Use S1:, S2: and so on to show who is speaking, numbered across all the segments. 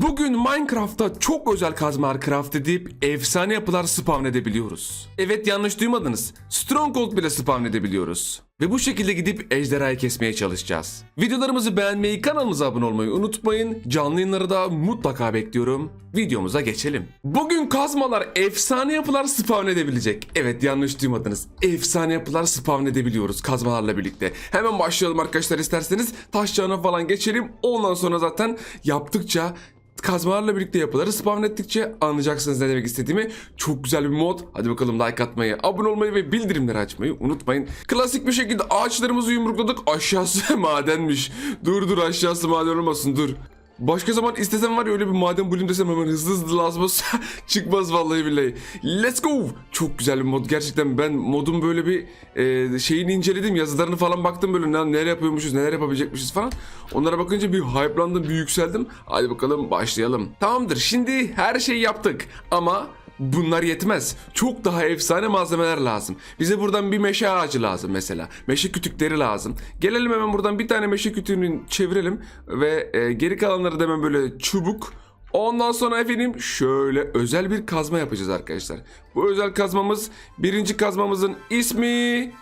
S1: Bugün Minecraft'ta çok özel kazmalar craft edip efsane yapılar spawn edebiliyoruz. Evet yanlış duymadınız. Stronghold bile spawn edebiliyoruz. Ve bu şekilde gidip ejderhayı kesmeye çalışacağız. Videolarımızı beğenmeyi, kanalımıza abone olmayı unutmayın. Canlı yayınları da mutlaka bekliyorum. Videomuza geçelim. Bugün kazmalar efsane yapılar spawn edebilecek. Evet yanlış duymadınız. Efsane yapılar spawn edebiliyoruz kazmalarla birlikte. Hemen başlayalım arkadaşlar isterseniz. Taş çağına falan geçelim. Ondan sonra zaten yaptıkça kazmalarla birlikte yapıları spawn ettikçe anlayacaksınız ne demek istediğimi. Çok güzel bir mod. Hadi bakalım like atmayı, abone olmayı ve bildirimleri açmayı unutmayın. Klasik bir şekilde ağaçlarımızı yumrukladık. Aşağısı madenmiş. Dur dur aşağısı maden olmasın dur. Başka zaman istesem var ya öyle bir maden bulayım desem hemen hızlı hızlı lazım olsa çıkmaz vallahi billahi. Let's go. Çok güzel bir mod gerçekten ben modun böyle bir e, şeyini inceledim yazılarını falan baktım böyle ne- neler yapıyormuşuz neler yapabilecekmişiz falan. Onlara bakınca bir hype'landım bir yükseldim. Hadi bakalım başlayalım. Tamamdır şimdi her şeyi yaptık ama Bunlar yetmez. Çok daha efsane malzemeler lazım. Bize buradan bir meşe ağacı lazım mesela. Meşe kütükleri lazım. Gelelim hemen buradan bir tane meşe kütüğünü çevirelim. Ve e, geri kalanları da hemen böyle çubuk. Ondan sonra efendim şöyle özel bir kazma yapacağız arkadaşlar. Bu özel kazmamız birinci kazmamızın ismi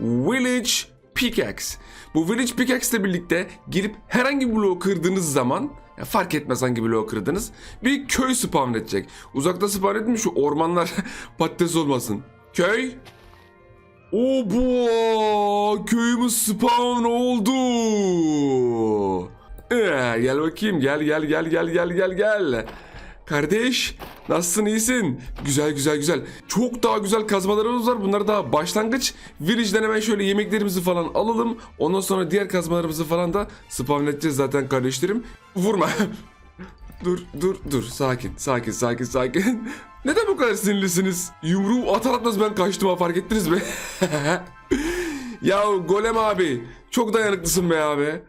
S1: Village Pickaxe. Bu Village Pickaxe ile birlikte girip herhangi bir bloğu kırdığınız zaman ya fark etmez hangi bloğu kırdınız. Bir köy spawn edecek. Uzakta spawn edin şu ormanlar patates olmasın. Köy. O bu köyümüz spawn oldu. Ee, gel bakayım gel gel gel gel gel gel gel. Kardeş nasılsın iyisin? Güzel güzel güzel. Çok daha güzel kazmalarımız var. Bunlar daha başlangıç. Village'den hemen şöyle yemeklerimizi falan alalım. Ondan sonra diğer kazmalarımızı falan da spawn edeceğiz zaten kardeşlerim. Vurma. dur dur dur sakin sakin sakin sakin. Neden bu kadar sinirlisiniz? Yumruğu atar atmaz ben kaçtım ha fark ettiniz mi? ya Golem abi çok dayanıklısın be abi.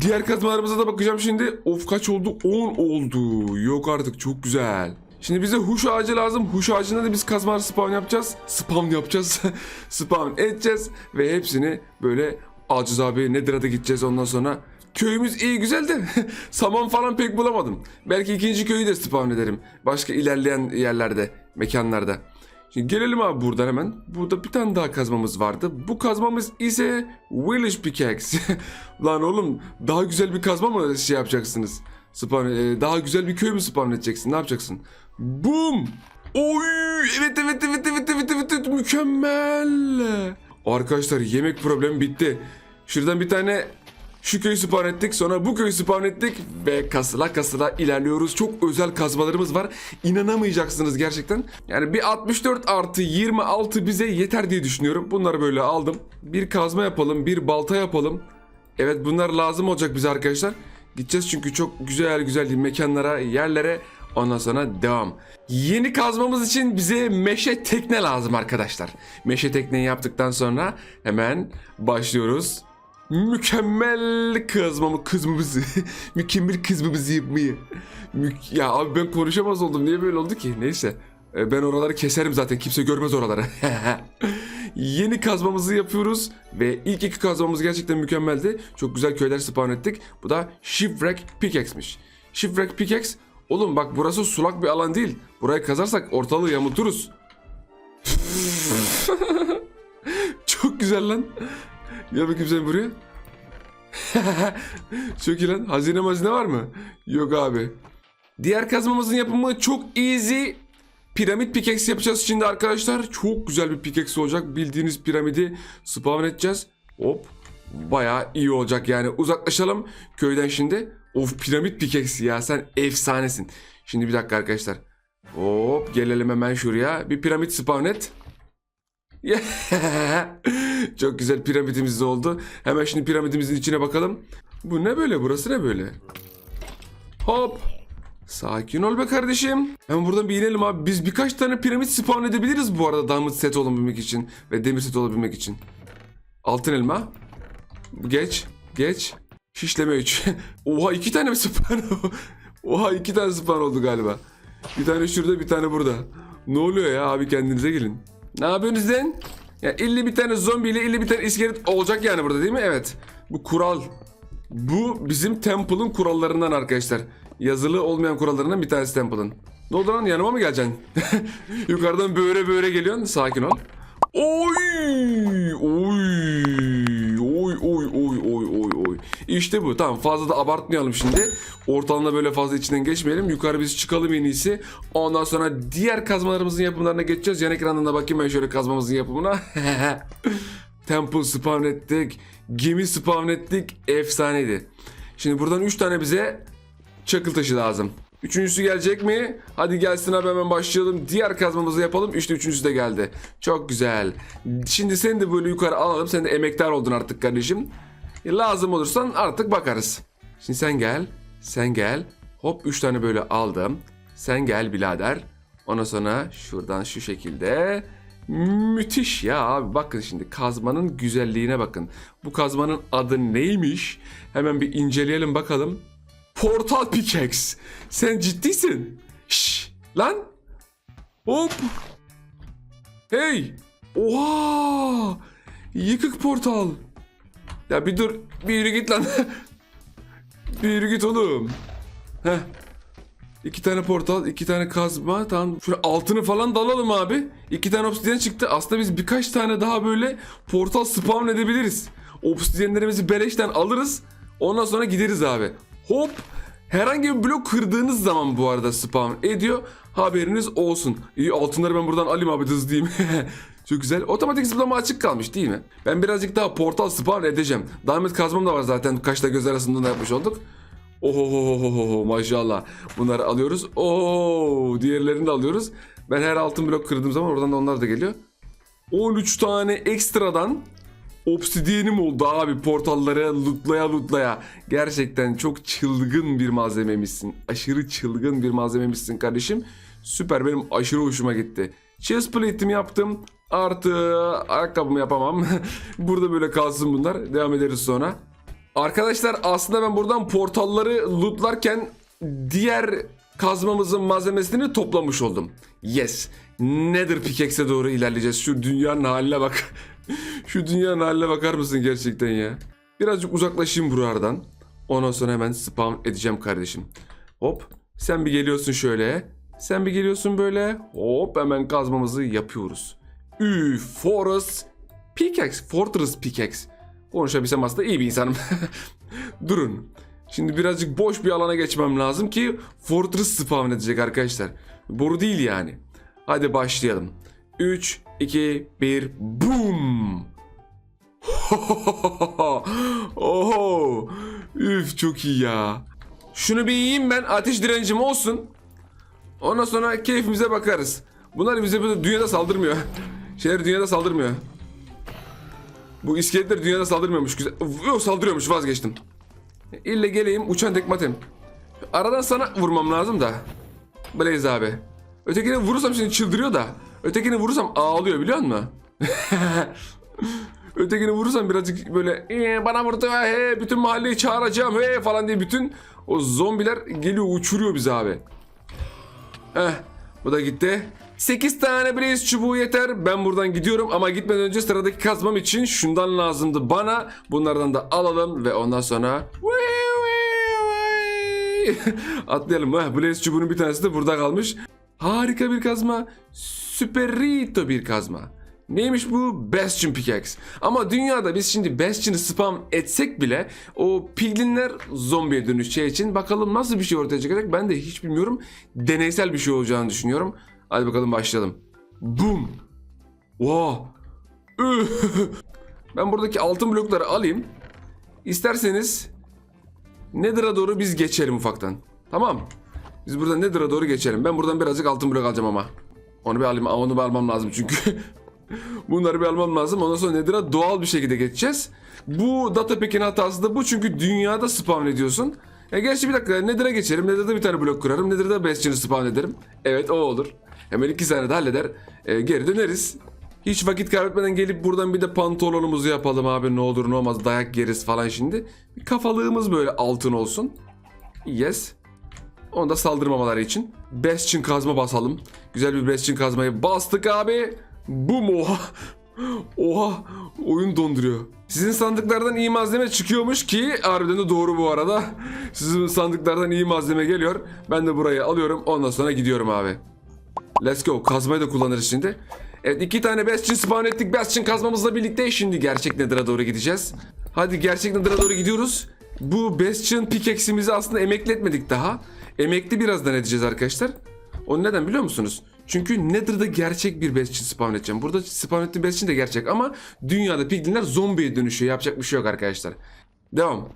S1: Diğer kazmalarımıza da bakacağım şimdi. Of kaç oldu? 10 oldu. Yok artık çok güzel. Şimdi bize huş ağacı lazım. Huş ağacında da biz kazmalar spawn yapacağız. Spawn yapacağız. spawn edeceğiz. Ve hepsini böyle alacağız abi. Nedir'a gideceğiz ondan sonra. Köyümüz iyi güzel de saman falan pek bulamadım. Belki ikinci köyü de spawn ederim. Başka ilerleyen yerlerde, mekanlarda. Şimdi gelelim abi buradan hemen. Burada bir tane daha kazmamız vardı. Bu kazmamız ise Village Pickaxe. Lan oğlum daha güzel bir kazma mı şey yapacaksınız? Spawn, e, daha güzel bir köy mü spawn edeceksin? Ne yapacaksın? Boom! Oy! Evet evet evet evet evet evet, evet. mükemmel. Arkadaşlar yemek problemi bitti. Şuradan bir tane şu köyü spawn ettik sonra bu köyü spawn ettik ve kasıla kasıla ilerliyoruz. Çok özel kazmalarımız var. İnanamayacaksınız gerçekten. Yani bir 64 artı 26 bize yeter diye düşünüyorum. Bunları böyle aldım. Bir kazma yapalım, bir balta yapalım. Evet bunlar lazım olacak bize arkadaşlar. Gideceğiz çünkü çok güzel güzel mekanlara, yerlere. Ondan sonra devam. Yeni kazmamız için bize meşe tekne lazım arkadaşlar. Meşe tekneyi yaptıktan sonra hemen başlıyoruz. Mükemmel kazmamı kızmamızı. Mükemmel kızmamızı yapmayı. Mük- ya abi ben konuşamaz oldum. Niye böyle oldu ki? Neyse. E, Ben oraları keserim zaten. Kimse görmez oraları. Yeni kazmamızı yapıyoruz. Ve ilk iki kazmamız gerçekten mükemmeldi. Çok güzel köyler spawn ettik. Bu da Shipwreck Pickaxe'miş. Shipwreck Pickaxe. Oğlum bak burası sulak bir alan değil. Burayı kazarsak ortalığı yamulturuz. Çok güzel lan. Gel bakayım sen buraya. çok iyi lan. Hazine mazine var mı? Yok abi. Diğer kazmamızın yapımı çok easy. Piramit pickaxe yapacağız şimdi arkadaşlar. Çok güzel bir pickaxe olacak. Bildiğiniz piramidi spawn edeceğiz. Hop. Bayağı iyi olacak yani. Uzaklaşalım köyden şimdi. Of piramit pickaxe ya sen efsanesin. Şimdi bir dakika arkadaşlar. Hop gelelim hemen şuraya. Bir piramit spawn et. Çok güzel piramidimiz de oldu. Hemen şimdi piramidimizin içine bakalım. Bu ne böyle? Burası ne böyle? Hop. Sakin ol be kardeşim. Hemen buradan bir inelim abi. Biz birkaç tane piramit spawn edebiliriz bu arada diamond set olabilmek için. Ve demir set olabilmek için. Altın elma. Geç. Geç. Şişleme 3. Oha iki tane mi spawn? Oha iki tane spawn oldu galiba. Bir tane şurada bir tane burada. Ne oluyor ya abi kendinize gelin. Ne yapıyorsunuz lan? Ya 50 bir tane zombi ile 50 bir tane iskelet olacak yani burada değil mi? Evet. Bu kural. Bu bizim temple'ın kurallarından arkadaşlar. Yazılı olmayan kurallarından bir tanesi Temple'ın. Ne oldu lan yanıma mı geleceksin? Yukarıdan böyle böyle geliyorsun. Sakin ol. Oy! Oy oy oy oy oy oy. İşte bu. Tamam fazla da abartmayalım şimdi. Ortalığında böyle fazla içinden geçmeyelim. Yukarı biz çıkalım en iyisi. Ondan sonra diğer kazmalarımızın yapımlarına geçeceğiz. Yan ekranında bakayım ben şöyle kazmamızın yapımına. Temple spawn ettik. Gemi spawn ettik. Efsaneydi. Şimdi buradan 3 tane bize çakıl taşı lazım. Üçüncüsü gelecek mi? Hadi gelsin abi hemen başlayalım. Diğer kazmamızı yapalım. İşte üçüncüsü de geldi. Çok güzel. Şimdi seni de böyle yukarı alalım. Sen de emektar oldun artık kardeşim. E, Lazım olursan artık bakarız. Şimdi sen gel. Sen gel. Hop 3 tane böyle aldım. Sen gel birader. Ondan sonra şuradan şu şekilde. Müthiş ya abi bakın şimdi kazmanın güzelliğine bakın. Bu kazmanın adı neymiş? Hemen bir inceleyelim bakalım. Portal Pickaxe. Sen ciddisin. Şş, lan. Hop. Hey. Oha. Yıkık portal. Ya bir dur. Bir yürü git lan. bir yürü git oğlum. Heh. İki tane portal, iki tane kazma. Tamam. Şöyle altını falan dalalım abi. İki tane obsidyen çıktı. Aslında biz birkaç tane daha böyle portal spawn edebiliriz. Obsidyenlerimizi beleşten alırız. Ondan sonra gideriz abi. Hop. Herhangi bir blok kırdığınız zaman bu arada spawn ediyor. Haberiniz olsun. İyi altınları ben buradan alayım abi hızlıyım. Çok güzel. Otomatik zıplama açık kalmış değil mi? Ben birazcık daha portal spawn edeceğim. Diamond kazmam da var zaten. Kaçta göz arasında da yapmış olduk. Oho maşallah. Bunları alıyoruz. Oo diğerlerini de alıyoruz. Ben her altın blok kırdığım zaman oradan da onlar da geliyor. 13 tane ekstradan obsidyenim oldu abi portalları lootlaya lootlaya. Gerçekten çok çılgın bir malzememişsin. Aşırı çılgın bir malzememişsin kardeşim. Süper benim aşırı hoşuma gitti. Chest plate'imi yaptım. Artı ayakkabımı yapamam. Burada böyle kalsın bunlar. Devam ederiz sonra. Arkadaşlar aslında ben buradan portalları lootlarken diğer kazmamızın malzemesini toplamış oldum. Yes. Nether pickaxe'e doğru ilerleyeceğiz. Şu dünyanın haline bak. Şu dünyanın haline bakar mısın gerçekten ya? Birazcık uzaklaşayım buralardan. Ondan sonra hemen spawn edeceğim kardeşim. Hop. Sen bir geliyorsun şöyle. Sen bir geliyorsun böyle. Hop hemen kazmamızı yapıyoruz. Üf. Forest Pickaxe. Fortress Pickaxe. Konuşabilsem aslında iyi bir insanım. Durun. Şimdi birazcık boş bir alana geçmem lazım ki Fortress spawn edecek arkadaşlar. Boru değil yani. Hadi başlayalım. 3, 2, 1, boom! Oho! Üf çok iyi ya. Şunu bir yiyeyim ben ateş direncim olsun. Ondan sonra keyfimize bakarız. Bunlar bize dünyada saldırmıyor. Şeyler dünyada saldırmıyor. Bu iskeletler dünyada saldırmıyormuş. Güzel. Yok saldırıyormuş vazgeçtim. İlle geleyim uçan tekmatem. Aradan sana vurmam lazım da. Blaze abi. Ötekini vurursam şimdi çıldırıyor da. Ötekini vurursam ağlıyor biliyor musun? Ötekini vurursam birazcık böyle "Ee, bana vurdu he bütün mahalleyi çağıracağım he falan diye bütün o zombiler geliyor uçuruyor bizi abi. Heh bu da gitti. 8 tane blaze çubuğu yeter. Ben buradan gidiyorum ama gitmeden önce sıradaki kazmam için şundan lazımdı bana. Bunlardan da alalım ve ondan sonra atlayalım. Heh, blaze çubuğunun bir tanesi de burada kalmış. Harika bir kazma. Süperito bir kazma. Neymiş bu? Bastion Pickaxe. Ama dünyada biz şimdi Bastion'ı spam etsek bile o piglinler zombiye dönüşeceği için bakalım nasıl bir şey ortaya çıkacak ben de hiç bilmiyorum. Deneysel bir şey olacağını düşünüyorum. Hadi bakalım başlayalım. Boom. Wow. Ben buradaki altın blokları alayım. İsterseniz Nether'a doğru biz geçelim ufaktan. Tamam. Biz buradan Nether'a doğru geçelim. Ben buradan birazcık altın blok alacağım ama. Onu bir alayım. Onu bir almam lazım çünkü. Bunları bir almam lazım. Ondan sonra Nether'a doğal bir şekilde geçeceğiz. Bu data pack'in hatası da bu çünkü dünyada spawn ediyorsun. E gerçi bir dakika Nether'a geçerim. Nether'da bir tane blok kurarım. Nether'da Bastion'ı spawn ederim. Evet o olur. Hemen iki saniyede halleder. E, geri döneriz. Hiç vakit kaybetmeden gelip buradan bir de pantolonumuzu yapalım abi ne olur ne olmaz dayak yeriz falan şimdi. Kafalığımız böyle altın olsun. Yes. Onu da saldırmamaları için. Bastion kazma basalım. Güzel bir Bastion kazmayı bastık abi. Bu mu? Oha oyun donduruyor. Sizin sandıklardan iyi malzeme çıkıyormuş ki harbiden de doğru bu arada. Sizin sandıklardan iyi malzeme geliyor. Ben de burayı alıyorum ondan sonra gidiyorum abi. Let's go. Kazmayı da kullanırız şimdi. Evet iki tane Bastion spawn ettik. Bastion kazmamızla birlikte şimdi gerçek Nether'a doğru gideceğiz. Hadi gerçek Nether'a doğru gidiyoruz. Bu Bastion pickaxe'imizi aslında emekletmedik daha. Emekli birazdan edeceğiz arkadaşlar. O neden biliyor musunuz? Çünkü Nether'da gerçek bir Bastion spawn edeceğim. Burada spawn ettiğim Bastion de gerçek ama dünyada piglinler zombiye dönüşüyor. Yapacak bir şey yok arkadaşlar. Devam.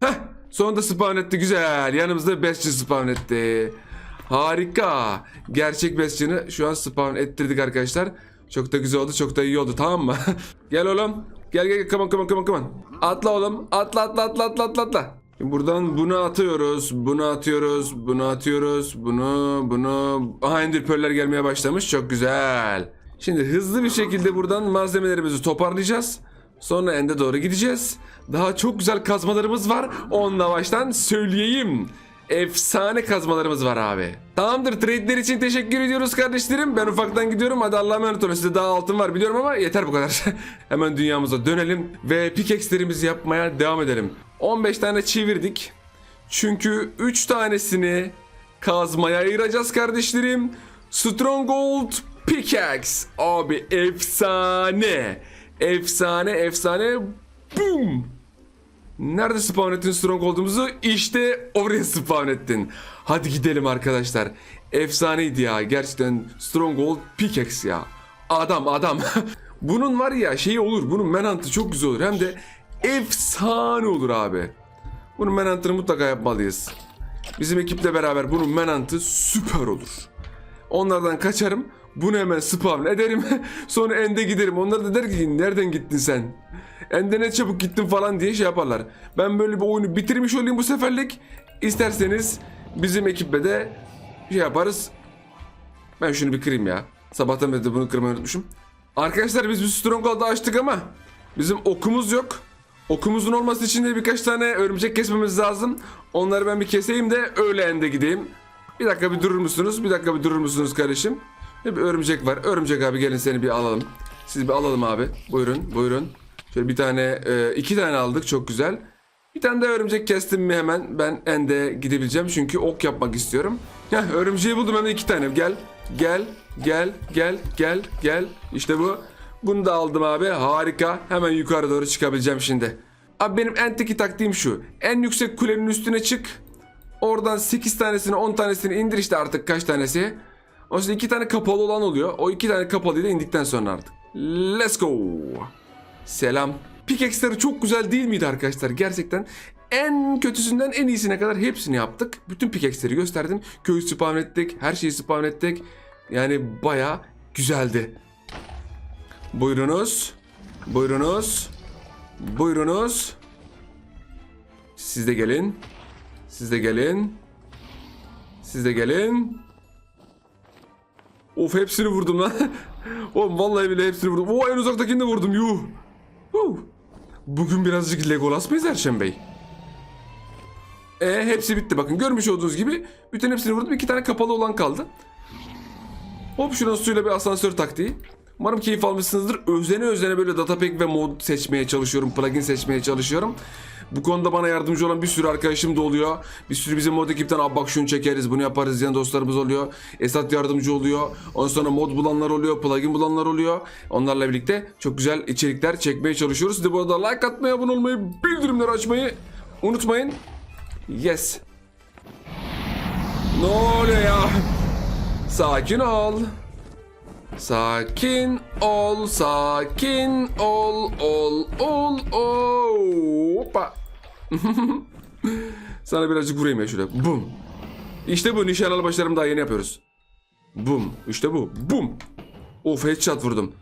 S1: Heh, sonunda spawn etti güzel. Yanımızda Bastion spawn etti. Harika. Gerçek Bastion'ı şu an spawn ettirdik arkadaşlar. Çok da güzel oldu, çok da iyi oldu tamam mı? gel oğlum. Gel gel come on come on come on. Atla oğlum. Atla atla atla atla atla atla. Buradan bunu atıyoruz, bunu atıyoruz, bunu atıyoruz, bunu, bunu... Aha enderpearl'ler gelmeye başlamış. Çok güzel. Şimdi hızlı bir şekilde buradan malzemelerimizi toparlayacağız. Sonra ende doğru gideceğiz. Daha çok güzel kazmalarımız var. Onunla baştan söyleyeyim. Efsane kazmalarımız var abi. Tamamdır trade'ler için teşekkür ediyoruz kardeşlerim. Ben ufaktan gidiyorum. Hadi Allah'a emanet olun. Sizde daha altın var biliyorum ama yeter bu kadar. Hemen dünyamıza dönelim ve pickaxe'lerimizi yapmaya devam edelim. 15 tane çevirdik. Çünkü 3 tanesini kazmaya ayıracağız kardeşlerim. Stronghold Pickaxe. Abi efsane. Efsane efsane. Boom. Nerede spawn ettin Stronghold'umuzu? İşte oraya spawn ettin. Hadi gidelim arkadaşlar. Efsaneydi ya. Gerçekten Stronghold Pickaxe ya. Adam adam. bunun var ya şeyi olur. Bunun manhunt'ı çok güzel olur. Hem de efsane olur abi. Bunun manhunt'ını mutlaka yapmalıyız. Bizim ekiple beraber bunun manhunt'ı süper olur. Onlardan kaçarım. Bunu hemen spawn ederim. Sonra ende giderim. Onlar da der ki nereden gittin sen? Ende ne çabuk gittin falan diye şey yaparlar. Ben böyle bir oyunu bitirmiş olayım bu seferlik. İsterseniz bizim ekiple de şey yaparız. Ben şunu bir kırayım ya. Sabahtan beri de bunu kırmayı unutmuşum. Arkadaşlar biz bir stronghold'u açtık ama bizim okumuz yok. Okumuzun olması için de birkaç tane örümcek kesmemiz lazım. Onları ben bir keseyim de öyle ende gideyim. Bir dakika bir durur musunuz? Bir dakika bir durur musunuz kardeşim? Bir örümcek var. Örümcek abi gelin seni bir alalım. Siz bir alalım abi. Buyurun buyurun. Şöyle bir tane e, iki tane aldık çok güzel. Bir tane de örümcek kestim mi hemen ben ende gidebileceğim çünkü ok yapmak istiyorum. Heh örümceği buldum hem de iki tane. Gel gel gel gel gel gel. İşte bu. Bunu da aldım abi harika. Hemen yukarı doğru çıkabileceğim şimdi. Abi benim en teki taktiğim şu. En yüksek kulenin üstüne çık. Oradan 8 tanesini 10 tanesini indir işte artık kaç tanesi. O yüzden iki tane kapalı olan oluyor. O iki tane kapalıyla indikten sonra artık. Let's go. Selam. Pickaxe'leri çok güzel değil miydi arkadaşlar? Gerçekten en kötüsünden en iyisine kadar hepsini yaptık. Bütün pickaxe'leri gösterdim. Köyü spawn ettik. Her şeyi spawn ettik. Yani baya güzeldi. Buyurunuz. Buyurunuz. Buyurunuz. Siz de gelin. Siz de gelin. Siz de gelin. Of hepsini vurdum lan. Oğlum vallahi bile hepsini vurdum. Oo en uzaktakini de vurdum yuh. Huh. Bugün birazcık Legolas mıyız Erşen Bey? E hepsi bitti bakın görmüş olduğunuz gibi bütün hepsini vurdum iki tane kapalı olan kaldı. Hop şunun suyla bir asansör taktiği. Umarım keyif almışsınızdır. Özene özene böyle datapack ve mod seçmeye çalışıyorum. Plugin seçmeye çalışıyorum. Bu konuda bana yardımcı olan bir sürü arkadaşım da oluyor. Bir sürü bizim mod ekipten abi bak şunu çekeriz bunu yaparız diyen dostlarımız oluyor. Esat yardımcı oluyor. Ondan sonra mod bulanlar oluyor. Plugin bulanlar oluyor. Onlarla birlikte çok güzel içerikler çekmeye çalışıyoruz. Siz de bu arada like atmayı, abone olmayı, bildirimleri açmayı unutmayın. Yes. Ne oluyor ya? Sakin ol. Sakin ol, sakin ol, ol, ol, ol. Hoppa. Sana birazcık vurayım ya şöyle. Bum. İşte bu nişanalı başlarım daha yeni yapıyoruz. Bum. İşte bu. Bum. Of headshot vurdum.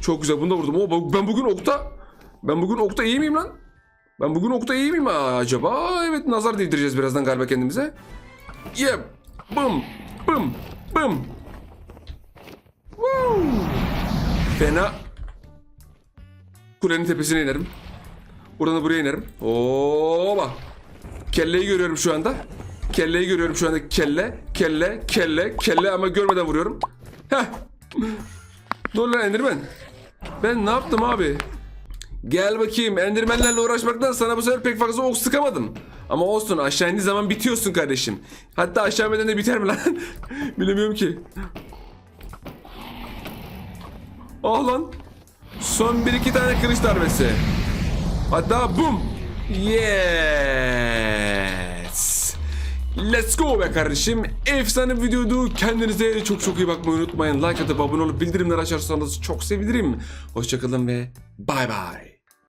S1: Çok güzel bunu da vurdum. Oo, ben bugün okta. Ben bugün okta iyi miyim lan? Ben bugün okta iyi miyim acaba? Evet nazar değdireceğiz birazdan galiba kendimize. Yep. Bum. Bum. Bum. Fena. Kulenin tepesine inerim. Buradan da buraya inerim. Oba. Kelleyi görüyorum şu anda. Kelleyi görüyorum şu anda. Kelle, kelle, kelle, kelle ama görmeden vuruyorum. Heh. Oluyor lan Enderman? Ben ne yaptım abi? Gel bakayım endirmenlerle uğraşmaktan sana bu sefer pek fazla ok sıkamadım. Ama olsun aşağı indiği zaman bitiyorsun kardeşim. Hatta aşağı inmeden de biter mi lan? Bilemiyorum ki. Ah. Son bir iki tane kılıç darbesi. Hatta bum. Yes. Let's go be kardeşim. Efsane videoydu. Kendinize çok çok iyi bakmayı unutmayın. Like atıp abone olup bildirimleri açarsanız çok sevinirim. Hoşçakalın ve bay bay.